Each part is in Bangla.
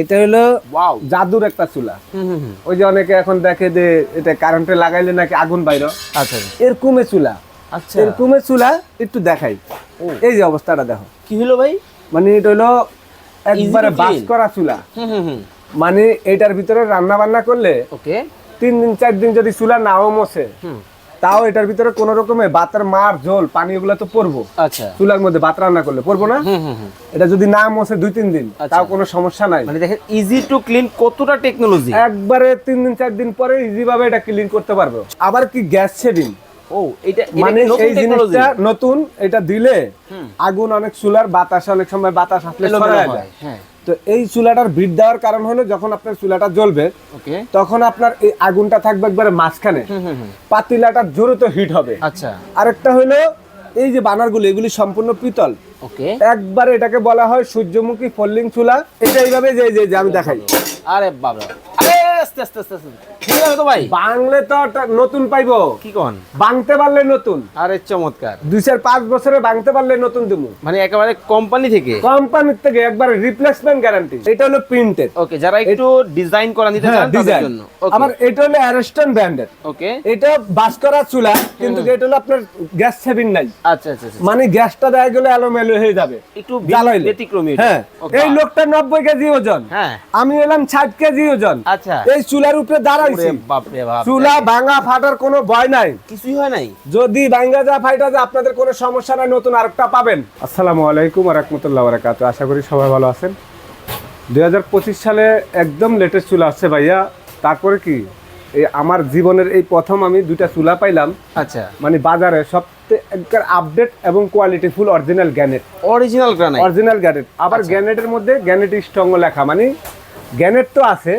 এটা হলো জাদুর একটা চুলা। হুম হুম হুম। ওই যে অনেকে এখন দেখে যে এটা কারেন্টে লাগাইলে নাকি আগুন বাইর। বাইর আচ্ছা। এরকমে চুলা। আচ্ছা। এরকমে চুলা একটু দেখাই। এই যে অবস্থাটা দেখো। কি হলো ভাই? মানে এটা হলো একবারে বাস করা চুলা। মানে এটার ভিতরে রান্না বান্না করলে ওকে। তিন দিন চার দিন যদি চুলা নাও মশে তাও এটার ভিতরে কোন রকমে বাতের মার ঝোল পানি ওগুলো তো পড়ব আচ্ছা। চুলার মধ্যে ভাত রান্না করলে পড়ব না? এটা যদি না মশে দুই তিন দিন আচ্ছা। তাও কোনো সমস্যা নাই। মানে দেখেন ইজি টু ক্লিন কতটা টেকনোলজি একবারে তিন দিন চার দিন পরে ইজি ভাবে এটা ক্লিন করতে পারব। আবার কি গ্যাস সেভিং ও এটা মানে এই জিনিসটা নতুন এটা দিলে আগুন অনেক চুলার বাতাস অনেক সময় বাতাস আসলে যায়। হ্যাঁ। তো এই চুলাটার ভিড় দেওয়ার কারণ হলো যখন আপনার চুলাটা জ্বলবে তখন আপনার এই আগুনটা থাকবে একবারে মাঝখানে। পাতিলাটা জোরে তো হিট হবে। আচ্ছা। আরেকটা হলো এই যে বানারগুলো এগুলি সম্পূর্ণ পিতল। ওকে। একবারে এটাকে বলা হয় সূর্যমুখী ফল্লিং চুলা। এটা এইভাবে যে যে যে আমি দেখাই। আরে বাবা। আরে আস্তে আস্তে আস্তে। আস্তে তো ভাই? বাংলে তো নতুন পাইবো। কি কোন? বাংতে পারলে নতুন। আরে চমৎকার। দুই চার পাঁচ বছরে বাংতে পারলে নতুন দিমু। মানে একেবারে কোম্পানি থেকে? কোম্পানির থেকে একবার রিপ্লেসমেন্ট গ্যারান্টি এটা হলো প্রিন্টেড ওকে যারা একটু ডিজাইন করা নিতে হ্যাঁ চান তাদের জন্য। আবার এটা হলো অ্যারেস্টন ব্র্যান্ডের ওকে এটা বাস করা চুলা কিন্তু এটা হলো আপনার গ্যাস সেভিং নাই আচ্ছা আচ্ছা আচ্ছা। মানে গ্যাসটা দেয়া গেলে এলোমেলো হয়ে যাবে। একটু জ্বালাইলে। ব্যতিক্রমী হ্যাঁ। এই লোকটা নব্বই কেজি ওজন। হ্যাঁ। আমি এলাম ষাট কেজি ওজন। আচ্ছা। এই চুলার উপরে দাঁড়াইছি। চুলা ভাঙা ফাটার কোনো ভয় নাই। কিছুই হয় নাই? যদি যা ফাইটা যা আপনাদের কোনো সমস্যা নাই নতুন আরেকটা পাবেন। আসসালামু আলাইকুম রহমতুল্লাহ বারাকাতু আশা করি সবাই ভালো আছেন। দুই সালে একদম লেটেস্ট চুলা আসছে ভাইয়া। তারপরে কি? এই আমার জীবনের এই প্রথম আমি দুইটা চুলা পাইলাম। আচ্ছা। মানে বাজারে একবার আপডেট এবং quality full original granite original granite original granite আবার গ্যানেটের মধ্যে গ্যানেট স্ট্রং লেখা। মানে গ্যানেট তো আছে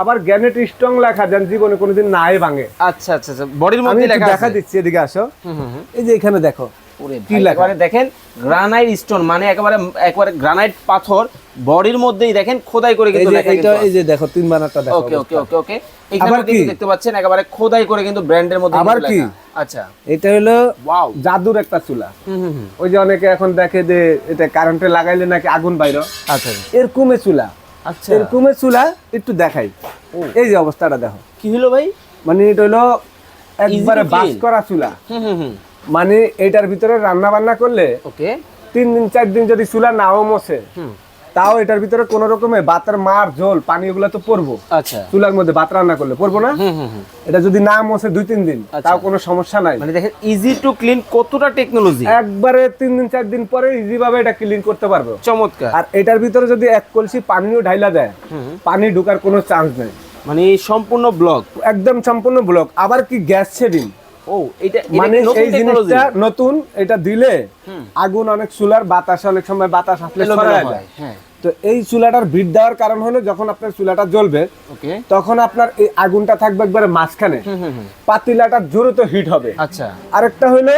আবার গ্যানেট স্ট্রং লেখা যেন জীবনে কোনোদিন নাই ভাঙে। আচ্ছা আচ্ছা আচ্ছা বডির মধ্যে লেখা দেখা দিচ্ছি এদিকে আসো। এই যে এখানে দেখো? একেবারে দেখেন গ্রানাইট স্টোন মানে একেবারে একেবারে গ্রানাইট পাথর বডির মধ্যেই দেখেন খোদাই করে কিন্তু লেখা কিন্তু এই যে দেখো তিন বানারটা দেখো ওকে ওকে ওকে ওকে এখানে কিন্তু দেখতে পাচ্ছেন একেবারে খোদাই করে কিন্তু ব্র্যান্ডের মধ্যে আবার কি? আচ্ছা। এটা হলো ওয়াও জাদুর একটা চুলা। হুম হুম হুম। ওই যে অনেকে এখন দেখে যে এটা কারেন্টে লাগাইলে নাকি আগুন বাইর। আচ্ছা। এরকমে চুলা। আচ্ছা। এরকমে চুলা একটু দেখাই। এই যে অবস্থাটা দেখো। কি হলো ভাই? মানে এটা হলো একবারে বাস করা চুলা। মানে এটার ভিতরে রান্না বান্না করলে ওকে। তিন দিন চার দিন যদি চুলা নাও মশে হুম। তাও এটার ভিতরে কোন রকমে বাতের মার ঝোল পানি ওগুলো তো পড়ব আচ্ছা। চুলার মধ্যে ভাত রান্না করলে পড়ব না? এটা যদি না মশে দুই তিন দিন আচ্ছা। তাও কোনো সমস্যা নাই। মানে দেখেন ইজি টু ক্লিন কতটা টেকনোলজি একবারে তিন দিন চার দিন পরে ইজি ভাবে এটা ক্লিন করতে পারবে। চমৎকার। আর এটার ভিতরে যদি এক কলসি পানিও ঢাইলা দেয় পানি ঢুকার কোনো চান্স নেই। মানে সম্পূর্ণ ব্লক একদম সম্পূর্ণ ব্লক আবার কি গ্যাস সেভিং ও এটা মানে নতুন এই জিনিসটা নতুন এটা দিলে আগুন অনেক চুলার বাতাস অনেক সময় বাতাস আসলে হ্যাঁ তো এই চুলাটার ভিড় দেওয়ার কারণ হলো যখন আপনার চুলাটা জ্বলবে তখন আপনার এই আগুনটা থাকবে একবারে মাঝখানে। পাতিলাটা দ্রুত হিট হবে। আচ্ছা। আরেকটা হলো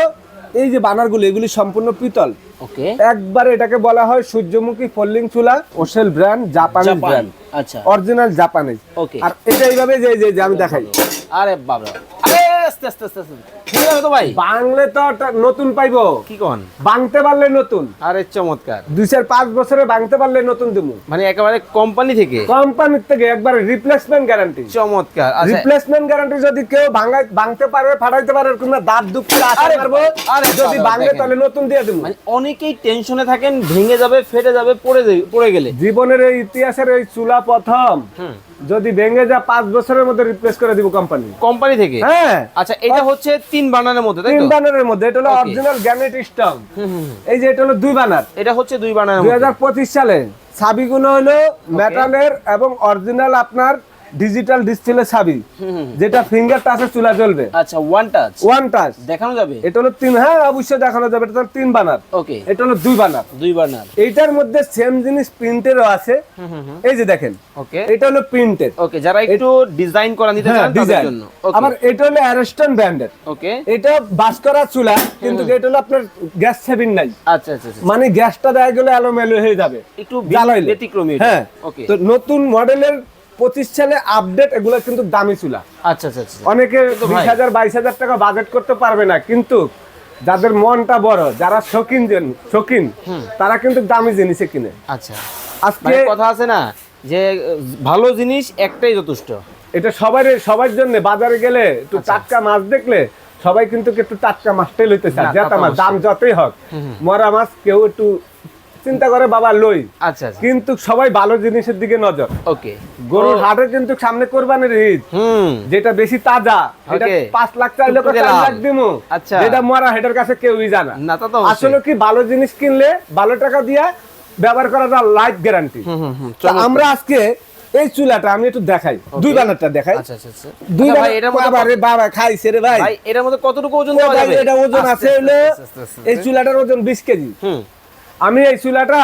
এই যে বানার বানারগুলো এগুলি সম্পূর্ণ পিতল। ওকে। একবার এটাকে বলা হয় সূর্যমুখী ফল্লিং চুলা ওশেল ব্র্যান্ড জাপানিজ ব্র্যান্ড। আচ্ছা। Original Japanese okay. আর এটা এইভাবে যে যে যে আমি দেখাই। আরে বাবা। আরে আস্তে আস্তে আস্তে আস্তে। ঠিক আছে তো ভাই। বাংলে তো নতুন পাইবো। কি কোন? বাংতে পারলে নতুন। আরে চমৎকার। দুই চার পাঁচ বছরে বাংতে পারলে নতুন দিমু। মানে একেবারে কোম্পানি থেকে? কোম্পানির থেকে একবার রিপ্লেসমেন্ট গ্যারান্টি চমৎকার। আচ্ছা। রিপ্লেসমেন্ট গ্যারান্টি যদি কেউ ভাঙাই ভাঙতে পারবে ফাটাইতে পারবে কিংবা দাঁত দুঃখ আশা আরে করব আরে যদি ভাঙে তাহলে নতুন দিয়ে দেবো মানে অনেকেই টেনশনে থাকেন ভেঙে যাবে ফেটে যাবে পড়ে পড়ে গেলে। জীবনের এই ইতিহাসের এই চুলা প্রথম। হুম। যদি ভেঙে যা পাঁচ বছরের মধ্যে রিপ্লেস করে দিব কোম্পানি কোম্পানি থেকে? হ্যাঁ। আচ্ছা এটা হচ্ছে তিন বানানের মধ্যে তাই তিন বানানের বানারের মধ্যে। এটা হলো অরিজিনাল গ্যানেট স্টং হুম হুম হুম। এই যে এটা হলো দুই বানার। এটা হচ্ছে দুই বানার দুই হাজার পঁচিশ সালে। ছাবিগুলো হলো মেটালের এবং অরিজিনাল আপনার ডিজিটাল ডিসপ্লে ছাবি। যেটা ফিঙ্গার টাচে চুলা জ্বলবে। আচ্ছা ওয়ান টাচ ওয়ান টাচ দেখানো যাবে? এটা হলো তিন হ্যাঁ অবশ্যই দেখানো যাবে। এটা তিন বানার। ওকে এটা হলো দুই বানার। দুই বানার। এইটার মধ্যে সেম জিনিস প্রিন্টেরও আছে। এই যে দেখেন। ওকে এটা হলো প্রিন্টেড ওকে যারা একটু ডিজাইন করা নিতে হ্যাঁ চান তাদের জন্য। আবার এটা হলো অ্যারেস্টন ব্র্যান্ডের ওকে এটা বাস করা চুলা কিন্তু এটা হলো আপনার গ্যাস সেভিং নাই। আচ্ছা আচ্ছা আচ্ছা। মানে গ্যাসটা দেয়া গেলে এলোমেলো হয়ে যাবে। একটু ব্যতিক্রমী হ্যাঁ। ওকে তো নতুন মডেলের পঁচিশ সালে আপডেট এগুলো কিন্তু দামি চুলা। আচ্ছা আচ্ছা আচ্ছা। অনেকে বিশ হাজার বাইশ হাজার টাকা বাজেট করতে পারবে না কিন্তু যাদের মনটা বড় যারা শৌখিন শৌখিন তারা কিন্তু দামি জিনিসে কিনে। আচ্ছা। আজকে কথা আছে না যে ভালো জিনিস একটাই যথেষ্ট। এটা সবার সবার জন্য বাজারে গেলে একটু আচ্ছা। টাটকা মাছ দেখলে সবাই কিন্তু একটু টাটকা মাছটাই লইতে চায় যেটা মাছ দাম যতই হোক মরা মাছ কেউ একটু চিন্তা করে বাবা লই। আচ্ছা আচ্ছা। কিন্তু সবাই ভালো জিনিসের দিকে নজর। ওকে। গরুর হাটে কিন্তু সামনে কোরবানির ঈদ। হুম। যেটা বেশি তাজা এটা. পাঁচ লাখ চার লক্ষ চার লাখ দিমু। আচ্ছা। যেটা মরা হেটার কাছে কেউই জানা না। তা তো আসলে কি ভালো জিনিস কিনলে ভালো টাকা দিয়া ব্যবহার করা যায় লাইফ গ্যারান্টি হুম হুম হুম আমরা আজকে এই চুলাটা আমি একটু দেখাই। দুই বানারটা দেখাই। আচ্ছা আচ্ছা দুই বাবা রে বাবা খাইছে রে ভাই। ভাই এটার মধ্যে কতটুকু ওজন এটা ওজন আছে হলো। এই চুলাটার ওজন বিশ কেজি। হুম। আমি এই চুলাটা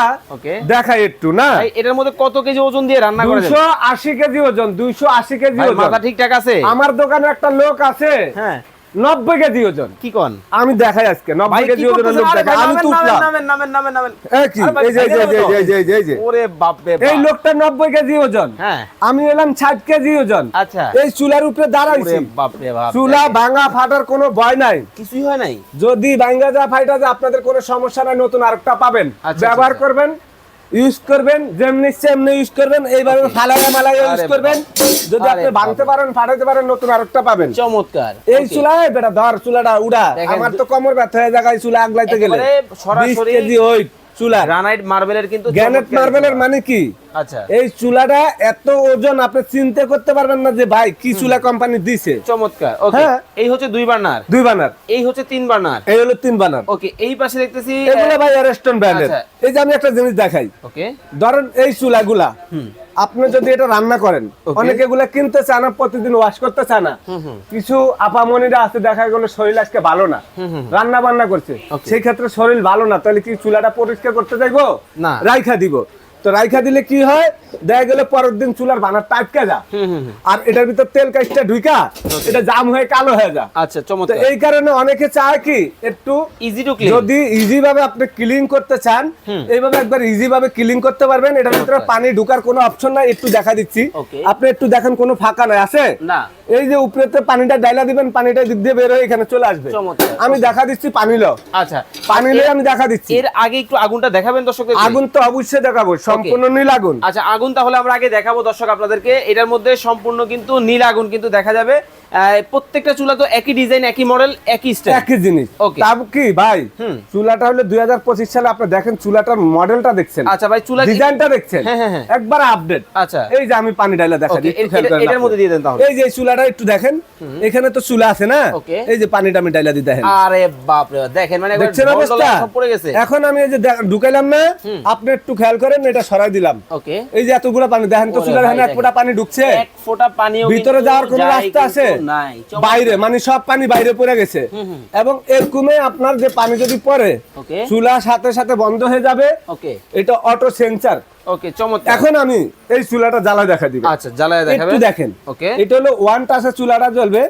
দেখাই একটু না? এটার মধ্যে কত কেজি ওজন দিয়ে রান্না করে দুইশো আশি কেজি ওজন দুইশো আশি কেজি ওজন। মাথা ঠিকঠাক আছে? আমার দোকানে একটা লোক আছে হ্যাঁ। নব্বই কেজি ওজন। কি কোন? আমি দেখাই আজকে ভাই নব্বই কি কেজি ওজনের করতেছেন? লোক দেখাই। আমি তুললাম নামেন, নামেন, নামেন, নামেন। কি? এই যে এই যে এই যে। ওরে বাপ রে এই লোকটা নব্বই কেজি ওজন। হ্যাঁ। আমি এলাম ষাট কেজি ওজন। আচ্ছা। এই চুলার উপরে দাঁড়াইছি। ওরে বাপ রে বাপ। চুলা ভাঙা ফাটার কোনো ভয় নাই। কিছুই হয় নাই? যদি ভাঙ্গা যা ফাইটা যা আপনাদের কোনো সমস্যা নাই নতুন আরেকটা পাবেন। আচ্ছা, ব্যবহার আচ্ছা। করবেন। ইউজ করবেন যেমনি সেমনি ইউজ করবেন এইভাবে ফালাইয়া মালাইয়া ইউজ করবেন। যদি আপনি ভাঙতে পারেন ফাটাতে পারেন নতুন আরেকটা পাবেন। চমৎকার। এই. চুলায় বেটা ধর চুলাটা উড়া। আমার তো কমর ব্যথা হয়ে যায় চুলা আগলাইতে গেলে। সরাসরি 20 কেজি ওই চুলা। গ্রানাইট মার্বেলের কিন্তু গ্রানাইট মার্বেলের মানে কি? আচ্ছা। এই চুলাটা এত ওজন আপনি চিন্তা করতে পারবেন না যে ভাই কি চুলা কোম্পানি দিছে? চমৎকার। ওকে হ্যাঁ। এই হচ্ছে দুই বার্নার। দুই বানার এই হচ্ছে তিন বার্নার। এই হলো তিন বানার ওকে এই পাশে দেখতেছি এগুলো ভাই অ্যারেস্টন ব্র্যান্ডের আচ্ছা। এই যে আমি একটা জিনিস দেখাই। ওকে ধরেন এই চুলাগুলা। হুম। আপনি যদি এটা রান্না করেন অনেকে এগুলা কিনতে চান না প্রতিদিন ওয়াশ করতে চান না। আপা মনিরা কিছু আপামনিরা আছে দেখা গেলো শরীর আজকে ভালো না। রান্না বান্না করছে। সেই ক্ষেত্রে শরীর ভালো না তাহলে কি চুলাটা পরিষ্কার করতে যাইবো? না। রাইখা দিব। তো রাইখা দিলে কি হয়? দেখা গেলে পরের দিন চুলার বানার টাটকা যা। আর এটার ভিতর তেল কাজটা ঢুকা এটা জাম হয়ে কালো হয়ে যা আচ্ছা চমৎকার। এই কারণে অনেকে চায় কি একটু ইজি টু ক্লিন যদি ইজি ভাবে আপনি ক্লিন করতে চান এইভাবে একবার ইজি ভাবে ক্লিন করতে পারবেন। এটার ভিতরে পানি ঢুকার কোনো অপশন নাই একটু দেখা দিচ্ছি। আপনি একটু দেখেন কোনো ফাঁকা নাই আছে? না। এই যে উপরেতে পানিটা ডাইলা দিবেন পানিটা দিক দিয়ে বের হয়ে এখানে চলে আসবে। আমি দেখা দিচ্ছি পানি লো। আচ্ছা। পানি লয়ে আমি দেখা দিচ্ছি। এর আগে একটু আগুনটা দেখাবেন দর্শকদের আগুন তো অবশ্যই দেখাবো সম্পূর্ণ নীল আগুন। আচ্ছা আগুন তাহলে আমরা আগে দেখাবো দর্শক আপনাদেরকে। এটার মধ্যে সম্পূর্ণ কিন্তু নীল আগুন কিন্তু দেখা যাবে। প্রত্যেকটা চুলা তো একই ডিজাইন একই মডেল একই স্টাইল একই জিনিস। Okay. তা কি ভাই? চুলাটা হলো দুই সালে আপনি দেখেন চুলাটার মডেলটা দেখছেন। আচ্ছা ভাই চুলা ডিজাইনটা দেখছেন। হ্যাঁ, হ্যাঁ, হ্যাঁ। একবার আপডেট আচ্ছা। এই যে আমি পানি ডাইলা দেখা Okay, দিই, একটু এ- খেয়াল এটা- করেন এটার মধ্যে দিয়ে দেন তাহলে। এই যে চুলাটা একটু দেখেন এখানে তো চুলা আছে না? এই যে পানিটা আমি ডাইলা দিই দেখেন। আরে বাপ রে দেখেন মানে দেখছেন অবস্থা? পড়ে গেছে। এখন আমি এই যে ঢুকাইলাম না আপনি একটু খেয়াল করেন এটা সরাই দিলাম। ওকে এই যে এতগুলো পানি দেখেন তো চুলার এখানে এক ফোঁটা পানি ঢুকছে। এক ফোঁটা পানিও ভিতরে যাওয়ার কোনো রাস্তা আছে? নাই বাইরে মানে সব পানি বাইরে পড়ে গেছে। এবং এরকমে আপনার যে পানি যদি পড়ে চুলা সাথে সাথে বন্ধ হয়ে যাবে। এটা অটো সেন্সার ওকে চমৎকার। এখন আমি এই চুলাটা দেখা দিব। আচ্ছা জ্বালায় দেখাবে। একটু দেখেন। ওকে এটা হলো ওয়ান চুলাটা জ্বলবে।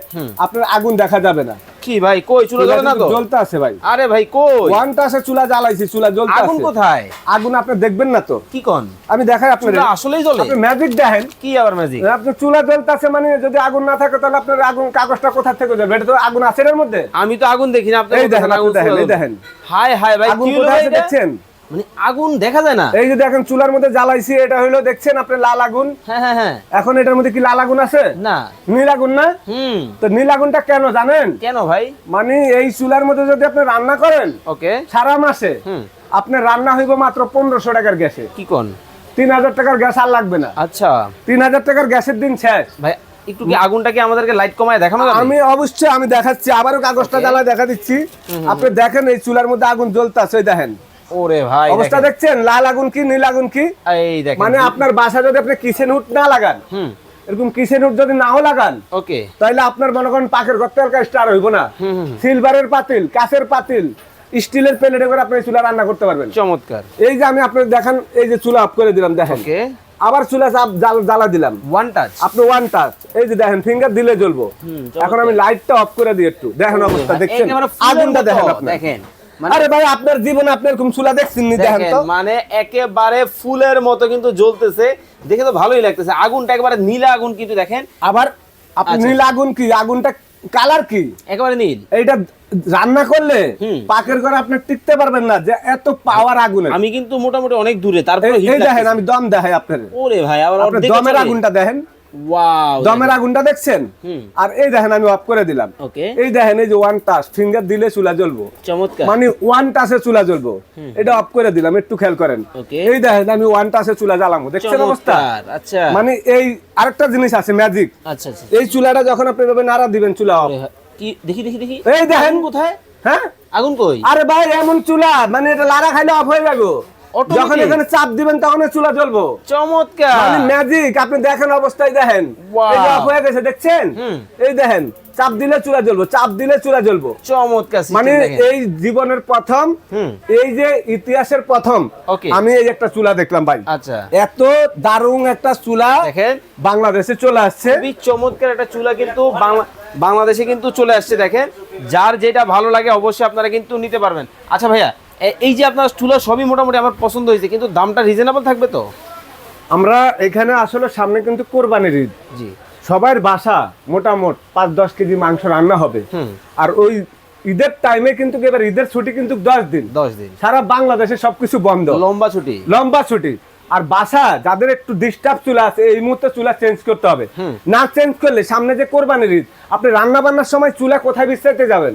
আপনার আগুন দেখা যাবে না। কি ভাই কই চুলা জ্বলে না তো? জ্বলতে আছে ভাই। আরে ভাই কই? ওয়ান চুলা জ্বালাইছি চুলা জ্বলতে আগুন কোথায়? আগুন আপনি দেখবেন না তো। কি কোন? আমি দেখাই চুলা আসলেই জ্বলে? আপনি ম্যাজিক দেখেন। কি আবার ম্যাজিক আপনার চুলা জ্বলতেছে মানে যদি আগুন না থাকে তাহলে আপনার আগুন কাগজটা কোথা থেকে যাবে? এটা তো আগুন আছে এর মধ্যে। আমি তো আগুন দেখি না আপনি দেখেন, আগুন দেখেন। হায় হায় ভাই আগুন কি হলো আছে? দেখছেন? মানে আগুন দেখা যায় না। এই যে দেখেন চুলার মধ্যে জ্বালাইছি এটা হলো দেখছেন আপনি লাল আগুন? হ্যাঁ হ্যাঁ হ্যাঁ। এখন এটার মধ্যে কি লাল আগুন আছে? না। নীল আগুন না? হুম। তো নীল আগুনটা কেন জানেন? কেন ভাই? মানে এই চুলার মধ্যে যদি আপনি রান্না করেন ওকে। সারা মাসে হুম। আপনার রান্না হইব মাত্র পনেরোশো টাকার গ্যাসে। কি কোন? তিন হাজার টাকার গ্যাস আর লাগবে না। আচ্ছা। তিন হাজার টাকার গ্যাসের দিন শেষ। ভাই একটু কি আগুনটা কি আমাদেরকে লাইট কমায় দেখানো যাবে? আমি অবশ্যই আমি দেখাচ্ছি আবারও কাগজটা. জ্বালা দেখা দিচ্ছি। আপনি দেখেন এই চুলার মধ্যে আগুন জ্বলতেছে দেখেন। ওরে ভাই অবস্থা দেখছেন? লাল আগুন কি নীল আগুন কি? এই দেখেন মানে আপনার বাসা যদি আপনি কিচেন হুড না লাগান হুম। এরকম কিচেন হুড যদি নাও লাগান ওকে। তাহলে আপনার মনে করেন পাখের ঘর তেলকা স্টার হইব না। সিলভারের পাতিল কাঁচের পাতিল স্টিলের প্লেটে করে আপনি চুলা রান্না করতে পারবেন। চমৎকার। এই যে আমি আপনার দেখান এই যে চুলা অফ করে দিলাম দেখেন। ওকে। আবার চুলা চাপ- জ্বালা দিলাম। ওয়ান টাচ আপনি ওয়ান টাচ এই যে দেখেন ফিঙ্গার দিলে জ্বলবো। এখন আমি লাইটটা অফ করে দিই একটু। দেখেন অবস্থা দেখছেন? আগুনটা দেখেন আপনি। দেখেন। আরে ভাই আপনার জীবনে আপনি এরকম চুলা দেখছেন নি দেখেন তো। মানে একেবারে ফুলের মতো কিন্তু জ্বলতেছে। দেখে তো ভালোই লাগতেছে। আগুনটা একেবারে নীলা আগুন কিন্তু দেখেন। আবার আপনি আচ্ছা। নীল আগুন কি? আগুনটা কালার কি? একেবারে নীল। এইটা রান্না করলে। পাকের ঘরে আপনি টিকতে পারবেন না যে এত পাওয়ার আগুন আমি কিন্তু মোটামুটি অনেক দূরে তারপরে এই দেখেন আমি দম দেখাই আপনার। ওরে ভাই আবার দমের আগুনটা দেখেন। ওয়াও দমের আগুনটা দেখছেন? আর এই দেখেন আমি অফ করে দিলাম। ওকে এই দেখেন এই যে ওয়ান টাচ ফিঙ্গার দিলে চুলা জ্বলবো। চমৎকার। মানে ওয়ান টাচে চুলা জ্বলবো। এটা অফ করে দিলাম একটু খেয়াল করেন। এই দেখেন আমি ওয়ান টাচে চুলা জ্বালাবো দেখছেন অবস্থা? আচ্ছা। মানে এই আরেকটা জিনিস আছে ম্যাজিক আচ্ছা আচ্ছা এই চুলাটা যখন আপনি এভাবে নাড়া দিবেন চুলা কি দেখি দেখি দেখি। এই দেখেন। কোথায়? হ্যাঁ? আগুন কই? আরে ভাই এমন চুলা মানে এটা লাড়া খাইলে অফ হয়ে যাব? যখন এখানে চাপ দিবেন তখন চুলা জ্বলবো। চমৎকার। মানে ম্যাজিক আপনি দেখেন অবস্থায় দেখেন। এই যে অফ হয়ে গেছে দেখছেন? এই দেখেন চাপ দিলে চুলা জ্বলবো চাপ দিলে চুলা জ্বলবো। চমৎকার মানে এই জীবনের প্রথম এই যে ইতিহাসের প্রথম আমি এই একটা চুলা দেখলাম ভাই। আচ্ছা। এত দারুণ একটা চুলা দেখেন। বাংলাদেশে চলে আসছে। খুবই চমৎকার একটা চুলা কিন্তু বাংলা বাংলাদেশে কিন্তু চলে আসছে দেখেন। যার যেটা ভালো লাগে অবশ্যই আপনারা কিন্তু নিতে পারবেন। আচ্ছা ভাইয়া এই যে আপনার চুলা সবই মোটামুটি আমার পছন্দ হয়েছে কিন্তু দামটা রিজনেবল থাকবে তো? আমরা এখানে আসলে সামনে কিন্তু কোরবানির ঈদ। জি। সবার বাসা মোটামুট পাঁচ দশ কেজি মাংস রান্না হবে। আর ওই ঈদের টাইমে কিন্তু এবার ঈদের ছুটি কিন্তু দশ দিন। দশ দিন। সারা বাংলাদেশে সবকিছু বন্ধ। লম্বা ছুটি। লম্বা ছুটি। আর বাসা যাদের একটু ডিস্টার্ব চুলা আছে এই মুহূর্তে চুলা চেঞ্জ করতে হবে। না চেঞ্জ করলে সামনে যে কোরবানির ঈদ আপনি রান্না বান্নার সময় চুলা কোথায় বিস্তারিতে যাবেন?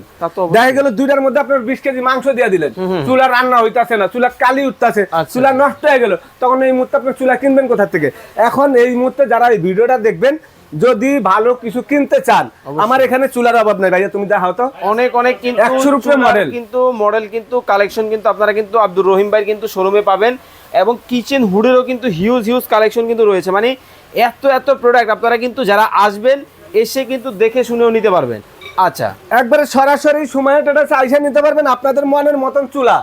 দেখা গেল দুইটার মধ্যে আপনার বিশ কেজি মাংস দিয়ে দিলেন। চুলা রান্না হইতাছে না চুলা কালি উঠতেছে আচ্ছা। চুলা নষ্ট হয়ে গেল। তখন এই মুহূর্তে আপনি চুলা কিনবেন কোথা থেকে? এখন এই মুহূর্তে যারা এই ভিডিওটা দেখবেন যদি ভালো কিছু কিনতে চান আমার এখানে চুলার অভাব নাই ভাইয়া তুমি দেখাও তো। অনেক অনেক কিন্তু 100 রুপিয়া model। কিন্তু মডেল কিন্তু কালেকশন কিন্তু আপনারা কিন্তু আব্দুর রহিম ভাইয়ের কিন্তু শোরুমে পাবেন। এবং কিচেন হুডেরও কিন্তু হিউজ হিউজ কালেকশন কিন্তু রয়েছে। মানে এত এত প্রোডাক্ট আপনারা কিন্তু যারা আসবেন এসে কিন্তু দেখে শুনেও নিতে পারবেন। আচ্ছা। একবারে সরাসরি সময় টাটা আইসা নিতে পারবেন আপনাদের মনের মতন চুলা।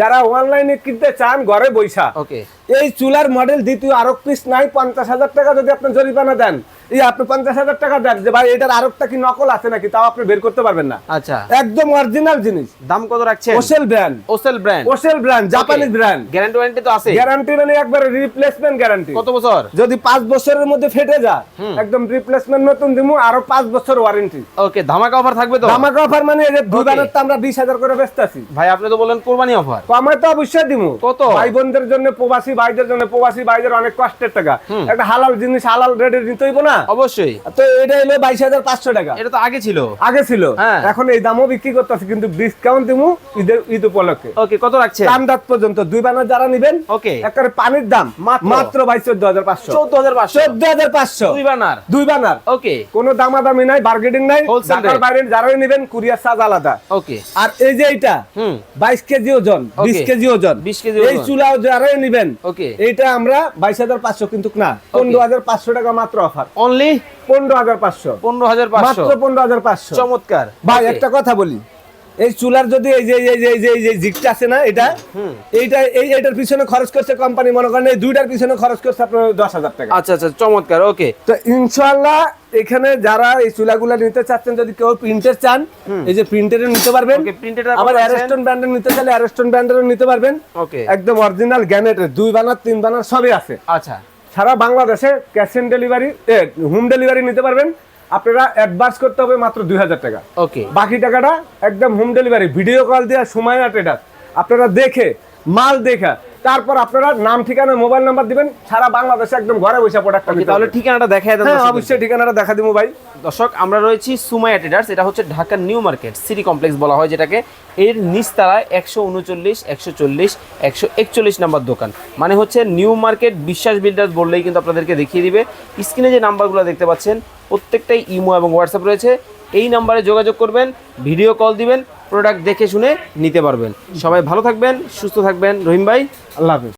যারা অনলাইনে কিনতে চান ঘরে বৈশা। ওকে এই চুলার মডেল দ্বিতীয় আরও পিস নাই পঞ্চাশ হাজার টাকা যদি আপনি জরিমানা দেন। এই আপনি পঞ্চাশ হাজার টাকা দেন যে ভাই এটার আরোটা কি নকল আছে নাকি? তাও আপনি বের করতে পারবেন না। আচ্ছা। একদম অরিজিনাল জিনিস। দাম কত রাখছেন? ওসেল ব্র্যান্ড ওসেল ব্র্যান্ড ওসেল ব্র্যান্ড জাপানি ব্র্যান্ড গ্যারান্টি ওয়ারেন্টি তো আছে। গ্যারান্টি মানে একবারে রিপ্লেসমেন্ট গ্যারান্টি কত বছর? যদি পাঁচ বছরের মধ্যে ফেটে যা একদম রিপ্লেসমেন্ট নতুন দিমু আরও পাঁচ বছর ওয়ারেন্টি ওকে ধামাকা অফার থাকবে তো? ধামাকা অফার মানে এই যে দুই তো আমরা বিশ হাজার করে ব্যস্ত আছি ভাই আপনি তো বলেন কোরবানি অফার কমায় তো অবশ্যই দিমু। কত? ভাই বোনদের জন্য প্রবাসী ভাইদের জন্য প্রবাসী ভাইদের অনেক কষ্টের টাকা। একটা হালাল জিনিস হালাল রেটে নিতে হইব না? অবশ্যই। তো এটা হলো বাইশ হাজার পাঁচশো টাকা। এটা তো আগে ছিল। আগে ছিল। হ্যাঁ। এখন এই দামও বিক্রি করতেছে কিন্তু ডিসকাউন্ট দিমু ঈদের ঈদ উপলক্ষে। ওকে কত রাখছে চান রাত পর্যন্ত দুই বানার যারা নিবেন ওকে একেবারে পানির দাম মাত্র? বাইশ চোদ্দ হাজার পাঁচশো। চোদ্দ হাজার পাঁচশো। চোদ্দ হাজার পাঁচশো। দুই বানার? দুই বানার। ওকে কোনো দামাদামি নাই বার্গেটিং নাই। ঢাকার বাইরে যারাই নেবেন কুরিয়ার চার্জ আলাদা। ওকে আর এই যে এইটা হুম। বাইশ কেজি ওজন. বিশ কেজি ওজন। 20 কেজি এই চুলা যারাই নিবেন ওকে এটা আমরা বাইশ হাজার পাঁচশো কিন্তু না পনেরো হাজার পাঁচশো টাকা মাত্র অফার অনলি পনেরো হাজার পাঁচশো। পনেরো হাজার পাঁচশো। পনেরো হাজার পাঁচশো। চমৎকার। ভাই একটা কথা বলি। এই চুলার যদি এই যে এই যে এই যে এই যে জিগটা আছে না এটা হুম। এইটা এই এটার পিছনে খরচ করছে কোম্পানি মনে করেন এই দুইটার পিছনে খরচ করছে আপনার দশ হাজার টাকা। আচ্ছা আচ্ছা চমৎকার ওকে তো ইনশাআল্লাহ এখানে যারা এই চুলাগুলো নিতে চাচ্ছেন যদি কেউ প্রিন্টের চান এই যে প্রিন্টের নিতে পারবেন। আবার অ্যারেস্টন ব্র্যান্ডের নিতে চাইলে অ্যারেস্টন ব্র্যান্ডেরও নিতে পারবেন। ওকে একদম অরিজিনাল গ্যানেটের দুই বানার তিন বানার সবই আছে। আচ্ছা। সারা বাংলাদেশে cash on delivery home delivery নিতে পারবেন। আপনারা অ্যাডভান্স করতে হবে মাত্র দুই হাজার টাকা। ওকে বাকি টাকাটা একদম হোম ডেলিভারি ভিডিও কল দেওয়া সময় না ট্রেডার আপনারা দেখে মাল দেখা তারপর আপনারা নাম ঠিকানা মোবাইল নাম্বার দিবেন সারা বাংলাদেশে একদম ঘরে বসে প্রোডাক্টটা নিতে তাহলে ঠিকানাটা দেখাই দেন হ্যাঁ অবশ্যই ঠিকানাটা দেখা দিব ভাই। দর্শক আমরা রয়েছি সুমাইয়া ট্রেডার্স এটা হচ্ছে ঢাকার নিউ মার্কেট সিটি কমপ্লেক্স বলা হয় যেটাকে। এর নিচতলায় একশো উনচল্লিশ একশো চল্লিশ একশো একচল্লিশ নাম্বার দোকান। মানে হচ্ছে নিউ মার্কেট বিশ্বাস বিল্ডার্স বললেই কিন্তু আপনাদেরকে দেখিয়ে দিবে। স্ক্রিনে যে নাম্বারগুলো দেখতে পাচ্ছেন প্রত্যেকটাই ইমো এবং হোয়াটসঅ্যাপ রয়েছে। এই নাম্বারে যোগাযোগ করবেন, ভিডিও কল দিবেন, প্রোডাক্ট দেখে শুনে নিতে পারবেন। সবাই ভালো থাকবেন, সুস্থ থাকবেন। রহিম ভাই, আল্লাহ হাফিজ।